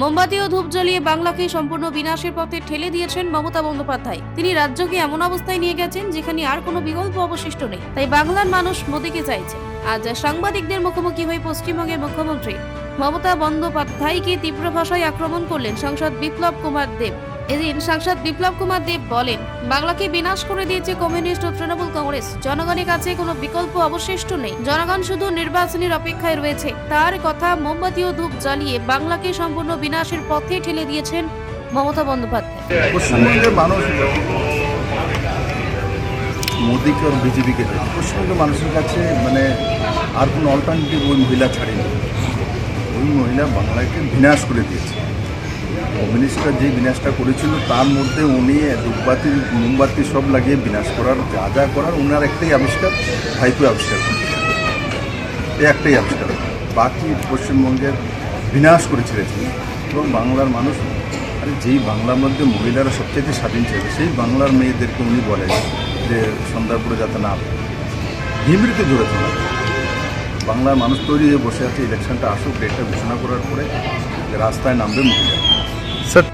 মোমবাতি ও ধূপ জ্বলিয়ে বাংলাকে সম্পূর্ণ বিনাশের পথে ঠেলে দিয়েছেন মমতা বন্দ্যোপাধ্যায়। তিনি রাজ্যকে এমন অবস্থায় নিয়ে গেছেন যেখানে আর কোনো বিকল্প অবশিষ্ট নেই। তাই বাংলার মানুষ মোদীকে চাইছে। আজ সাংবাদিকদের মুখোমুখি হয়ে পশ্চিমবঙ্গের মুখ্যমন্ত্রী মমতা বন্দ্যোপাধ্যায়কে তীব্র ভাষায় আক্রমণ করলেন সাংসদ বিপ্লব কুমার দেব। এদিন সাংসদ বিপ্লব কুমার দেব বলেন, বাংলাকে বিনাশ করে দিয়েছে কমিউনিস্ট ও তৃণমূল কংগ্রেস। জনগণের কাছে কোনো বিকল্প অবশিষ্ট নেই। জনগণ শুধু নির্বাচনের অপেক্ষায় রয়েছে। তার কথা মোমবাতি ও ধূপ জ্বালিয়ে বাংলাকে সম্পূর্ণ বিনাশের পথে ঠেলে দিয়েছেন মমতা বন্দ্যোপাধ্যায়। পশ্চিমবঙ্গের মানুষ মোদীকে আর বিজেপিকে পশ্চিমবঙ্গের মানুষের কাছে মানে আর কোনো অল্টারনেটিভ ওই মহিলা ছাড়েনি। ওই মহিলা বাংলাকে বিনাশ করে দিয়েছে। কমিউনিস্টরা যে বিনাশটা করেছিল, তার মধ্যে উনি ধূপবাতি মোমবাতি সব লাগিয়ে বিনাশ করার, যা যা করার ওনার একটাই আবিষ্কার, ভাইপো আবিষ্কার। এই একটাই আবিষ্কার। বাকি পশ্চিমবঙ্গের বিনাশ করে ছেড়েছেন এবং বাংলার মানুষ, আরে যেই বাংলার মধ্যে মহিলারা সবচেয়ে স্বাধীন ছিল, সেই বাংলার মেয়েদেরকে উনি বলেন যে সন্ধ্যার পরে যাতে না ধরেছে না বাংলার মানুষ তৈরি হয়ে বসে আছে, ইলেকশনটা আসুক, ডেটটা ঘোষণা করার পরে রাস্তায় নামবে মহিলা ಸರ್